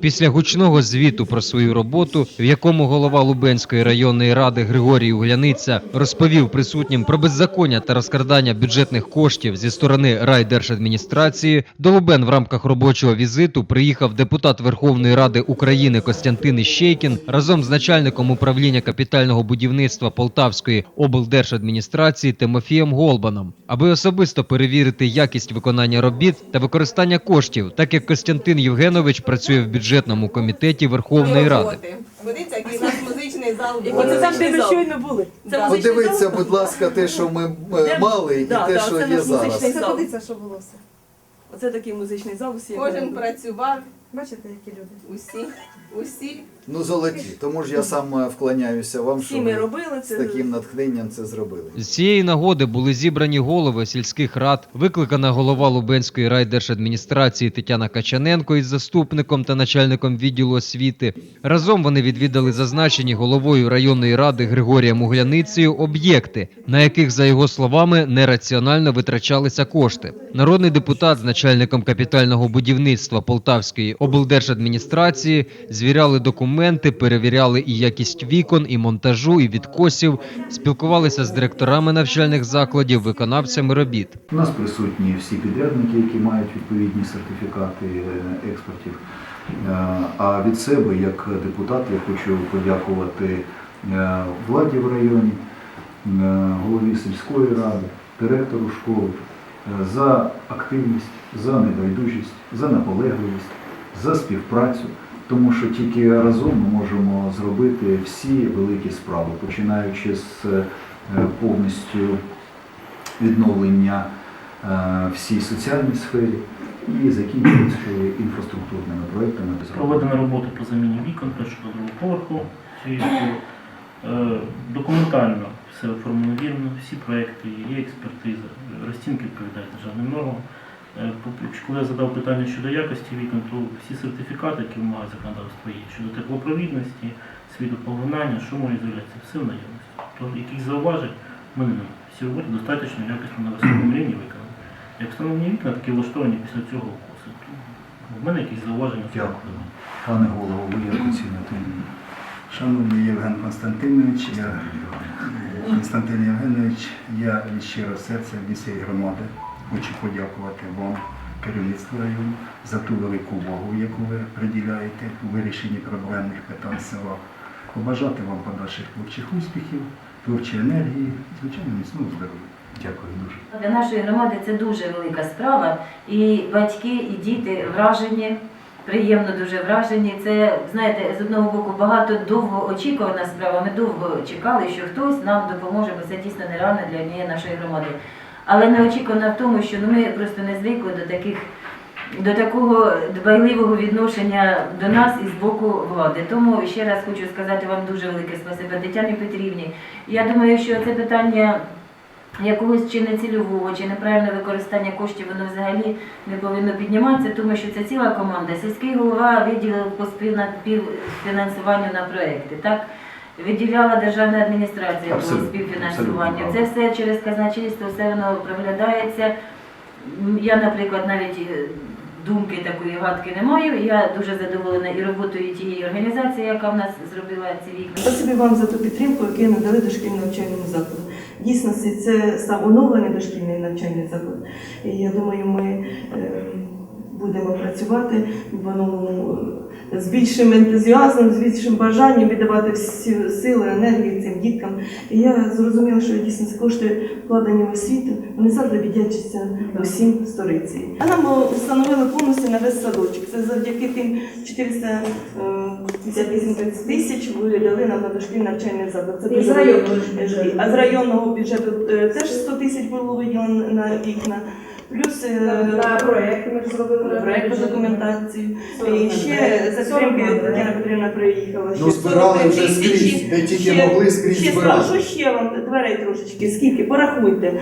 Після гучного звіту про свою роботу, в якому голова Лубенської районної ради Григорій Угляниця розповів присутнім про беззаконня та розкрадання бюджетних коштів зі сторони райдержадміністрації, до Лубен в рамках робочого візиту приїхав депутат Верховної Ради України Костянтин Іщейкін разом з начальником управління капітального будівництва Полтавської облдержадміністрації Тимофієм Голбаном, аби особисто перевірити якість виконання робіт та використання коштів, так як Костянтин Євгенович працює в бюджетному комітеті Верховної Ради. Подивіться, який у нас музичний зал. І оце там, де ми щойно були. Це Да. музичний Подивіться, зал. будь ласка, те, що ми е, мали, і Да, те, да, що це є наш зараз. музичний Це зал. подивіться, що було все. Оце такий музичний зал, усі як Кожен працював, Бачите, які люди. усі, усі. Ну, золоті. Тому ж я сам е, вклоняюся вам, що ми робили з це. таким натхненням це зробили. З цієї нагоди були зібрані голови сільських рад, викликана голова Лубенської райдержадміністрації Тетяна Качаненко із заступником та начальником відділу освіти. Разом вони відвідали зазначені головою районної ради Григорієм Угляницею об'єкти, на яких, за його словами, нераціонально витрачалися кошти. Народний депутат з начальником капітального будівництва Полтавської облдержадміністрації звіряли документи, перевіряли і якість вікон, і монтажу, і відкосів, спілкувалися з директорами навчальних закладів, виконавцями робіт. У нас присутні всі підрядники, які мають відповідні сертифікати е, експертів. Е, А від себе, як депутат, я хочу подякувати е, владі в районі, голові сільської ради, директору школи за активність, за небайдужість, за наполегливість, за співпрацю. Тому що тільки разом ми можемо зробити всі великі справи, починаючи з е, повністю відновлення е, всій соціальній сфері і закінчуючи інфраструктурними проектами. Проведена робота по заміні вікон та другого поверху. Е, Документально все оформлено вірно, всі проекти, є експертиза, розцінки відповідають державним нормам. Е, Коли я задав питання щодо якості вікон, то всі сертифікати, які вимагає законодавство, є щодо теплопровідності, світопоглинання, шумоізоляції, все в наявності. То яких зауважень в мене немає. Всі достатньо якісно на високому рівні виконані. Як встановлені вікна, такі влаштовані після цього укосу. То в мене якісь зауваження. Дякую. Пане голово, ви як оціните? Шановний Євген Константинович, я Константин Євгенович, я від щирого серця від цієї громади хочу подякувати вам, керівництву району, за ту велику увагу, яку ви приділяєте у вирішенні проблемних питань села. Побажати вам подальших творчих успіхів, творчої енергії, звичайно, міцного здоров'я. Дякую дуже. Для нашої громади це дуже велика справа. І батьки, і діти вражені, приємно дуже вражені. Це, знаєте, з одного боку багато довго очікувана справа. Ми довго чекали, що хтось нам допоможе, бо це дійсно нереально для однієї нашої громади. Але не очікувано в тому, що ну, ми просто не звикли до таких. До такого дбайливого відношення до нас і з боку влади. Тому ще раз хочу сказати вам дуже велике спасибо Тетяні Петрівні. Я думаю, що це питання якогось чи нецільового, чи неправильне використання коштів, воно взагалі не повинно підніматися, тому що це ціла команда. Сільський голова виділив по співфінансуванню на проекти. Так? Виділяла державна адміністрація по Абсолютно, співфінансуванню. абсолютно Це все через казначейство, все воно проглядається. Я, наприклад, навіть е, думки такої гадки не маю. Я дуже задоволена і роботою тієї організації, яка в нас зробила ці вікна. Спасибі вам за ту підтримку, яку надали дошкільному навчальному закладу. Дійсно, це став оновлений дошкільний навчальний заклад. І я думаю, ми е, будемо працювати в оновленому е, з більшим ентузіазмом, з більшим бажанням віддавати всі сили, енергії цим діткам. І я зрозуміла, що дійсно ці кошти вкладені в освіту, вони завжди віддячаться усім сториці. А нам встановили конуси на весь садочок. Це завдяки тим 458 тисяч ви дали нам на дошкільний навчальний заклад. Це І з дуже районного бюджету. А з районного бюджету е, теж 100 тисяч було виділено на вікна. Плюс е, На проєкти ми зробили. проєктну документацію. І ще за підтримки Тетяна Петрівна приїхала. Ну, збирали вже скрізь, де тільки могли, скрізь ще збирали. що ще вам дверей трошечки. Скільки? Порахуйте.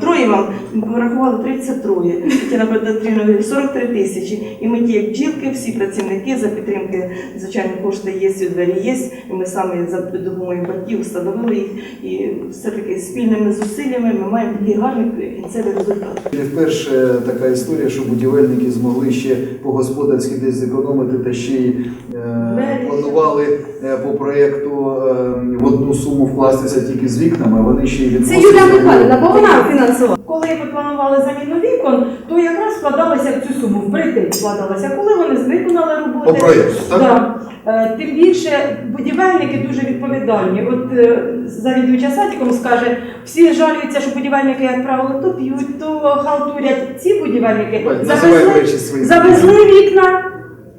Троє вам порахували 33. Тетяна Петрівна говорить, 43 тисячі. І ми ті, як бджілки, всі працівники за підтримки, звичайно, кошти є, у двері є. І ми самі за допомогою батьків встановили їх. І все-таки спільними зусиллями ми маємо такий гарний кінцевий результат. Вперше така історія, що будівельники змогли ще по-господарськи десь зекономити та ще й е, планували е, по проєкту е, в одну суму вкластися тільки з вікнами, вони ще й Це Юлія Михайлівна, бо вона фінансувала. Коли ми планували заміну вікон, то якраз вкладалися в цю суму, впритик вкладалися. Коли вони виконали роботи. По проєкту, так? Да. Е, Тим більше будівельники дуже відповідальні. От е, завідувача садиком скаже, всі жалюються, що будівельники, як правило, то п'ють, то халтурять. Ці будівельники Бать, завезли, свої. завезли вікна,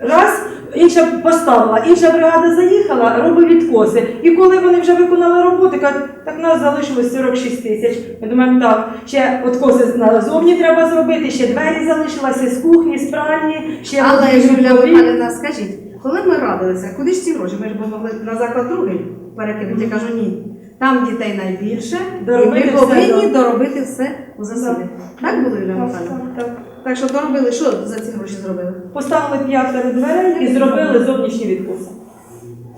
раз, інша поставила, інша бригада заїхала, робить відкоси. І коли вони вже виконали роботи, кажуть, так нас залишилось 46 тисяч. Ми думаємо, так, ще откоси назовні треба зробити, ще двері залишилися з кухні, з пральні, ще Але Юлія Михайлівна, скажіть, коли ми радилися, куди ж ці гроші? Ми ж б могли на заклад другий перекинути. Я кажу, ні. Там дітей найбільше, Доробити і ми все, повинні да. доробити все у засіді. Так було, Юлія Михайлівна? Так, що доробили, що за ці гроші зробили? Поставили п'ятеро дверей і зробили зовнішні відкоси.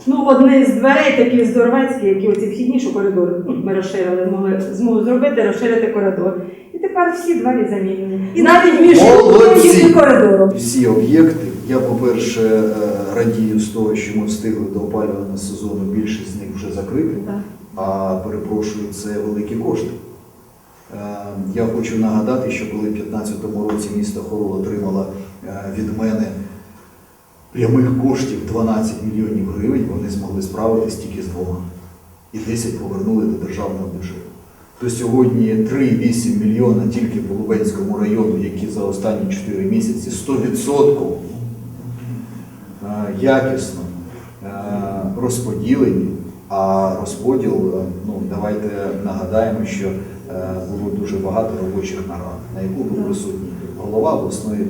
Ну, одне з дверей такі здоровецькі, які оці вхідні, що коридори ну, ми розширили, змогли змогу зробити, розширити коридор. І тепер всі двері замінені. І навіть між Молодці! коридором. Всі об'єкти. Я, по-перше, е, радію з того, що ми встигли до опалювального сезону, більшість з них вже закрити. А перепрошую, це великі кошти. Е, Я хочу нагадати, що коли в 2015 році місто Хорол отримало е, від мене прямих коштів 12 мільйонів гривень, вони змогли справитись тільки з двома. І 10 повернули до державного бюджету. То сьогодні 3,8 мільйона тільки по Лубенському району, які за останні 4 місяці 100% е, якісно е, розподілені. А розподіл, е, ну давайте нагадаємо, що е, було дуже багато робочих нарад, на яку був присутній голова обласної,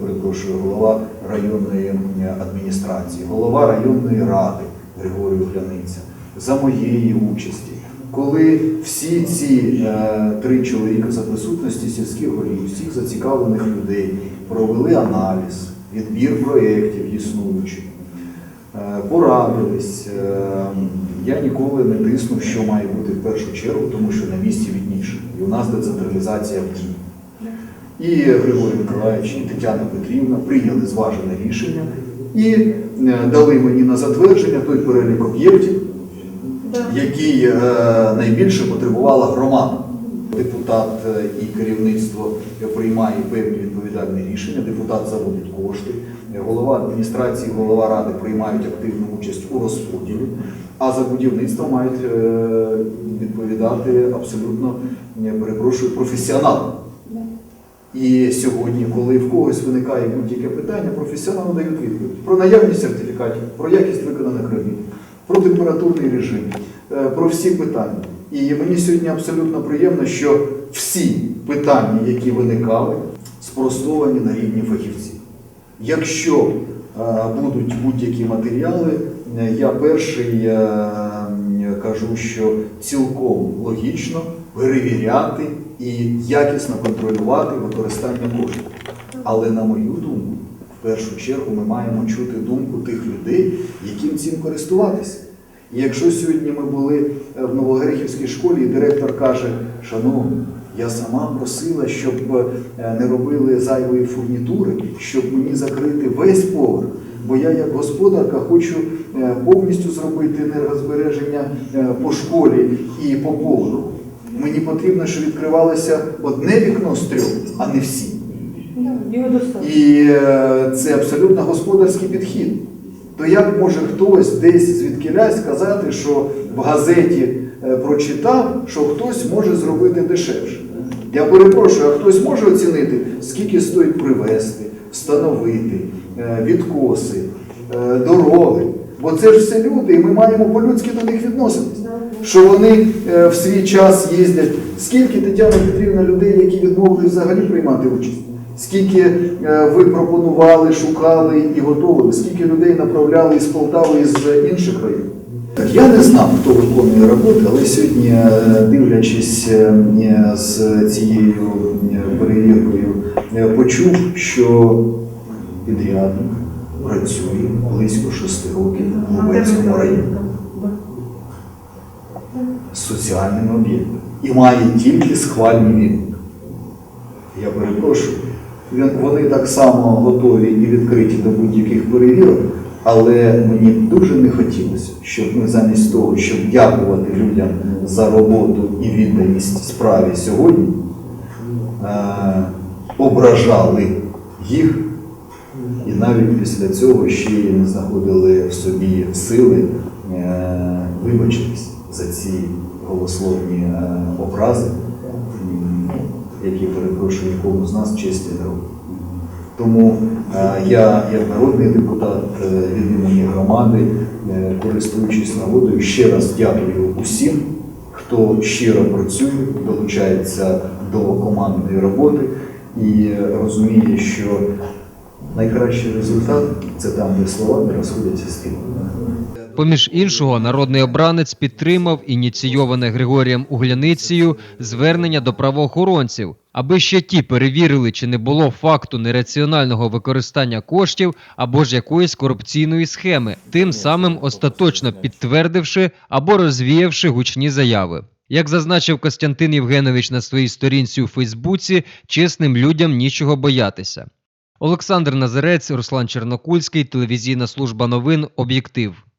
перепрошую, голова районної адміністрації, голова районної ради Григорій Гляниця, за моєї участі. Коли всі ці е, три чоловіка за присутності сільських голів, всіх зацікавлених людей провели аналіз, відбір проєктів існуючих, е, порадились. Е, Я ніколи не тиснув, що має бути в першу чергу, тому що на місці відніше. І у нас децентралізація в дії. І Григорій Миколаївич, і Тетяна Петрівна прийняли зважене рішення і е, дали мені на затвердження той перелік об'єктів, який найбільше потребувала громада. Депутат і керівництво приймає певні відповідальні рішення, депутат заводить кошти, голова адміністрації, голова ради приймають активну участь у розподілі, а за будівництво мають е, відповідати абсолютно, я перепрошую, професіонали. І сьогодні, коли в когось виникає будь-яке питання, професіонали дають відповідь про наявність сертифікатів, про якість виконаних робіт, про температурний режим, е, про всі питання. І мені сьогодні абсолютно приємно, що всі питання, які виникали, спростовані на рівні фахівців. Якщо е, будуть будь-які матеріали, я перший е, кажу, що цілком логічно перевіряти і якісно контролювати використання коштів. Але на мою думку, в першу чергу ми маємо чути думку тих людей, яким цим користуватися. І якщо сьогодні ми були е, в Новогрехівській школі, і директор каже, шановні, я сама просила, щоб е, не робили зайвої фурнітури, щоб мені закрити весь поверх, бо я як господарка хочу е, повністю зробити енергозбереження е, по школі і по поверху. Мені потрібно, щоб відкривалося одне вікно з трьох, а не всі. І е, це абсолютно господарський підхід. То як може хтось десь звідкілясь сказати, що в газеті прочитав, що хтось може зробити дешевше? Я перепрошую, а хтось може оцінити, скільки стоїть привезти, встановити, е, відкоси, е, дороги. Бо це ж все люди, і ми маємо по-людськи до них відноситись. Що вони е, в свій час їздять. Скільки Тетяна Петрівна людей, які відмовились взагалі приймати участь? Скільки ви пропонували, шукали і готовили? Скільки людей направляли із Полтави і з інших районів? Так, я не знав, хто виконує роботи, але сьогодні, е, дивлячись е, е, з цією перевіркою, почув, що підрядник працює близько шести років в Лубенському районі з соціальними об'єктами і має тільки схвальні відгуки. Я перепрошую. Вони так само готові і відкриті до будь-яких перевірок, але мені дуже не хотілося, щоб ми замість того, щоб дякувати людям за роботу і відданість справі сьогодні, е, ображали їх і навіть після цього ще й не знаходили в собі сили е, вибачитись за ці голословні е, образи, які перепрошую нікому з нас честь не робить. Тому е, я, як народний депутат е, від імені громади, е, користуючись нагодою, ще раз дякую усім, хто щиро працює, долучається до командної роботи і розуміє, що найкращий результат це там, де слова не розходяться з ділом. Поміж іншого, народний обранець підтримав ініційоване Григорієм Угляницею звернення до правоохоронців, аби ще ті перевірили, чи не було факту нераціонального використання коштів або ж якоїсь корупційної схеми, тим самим остаточно підтвердивши або розвіявши гучні заяви. Як зазначив Костянтин Євгенович на своїй сторінці у Фейсбуці, чесним людям нічого боятися. Олександр Назарець, Руслан Чернокульський, телевізійна служба новин Об'єктив.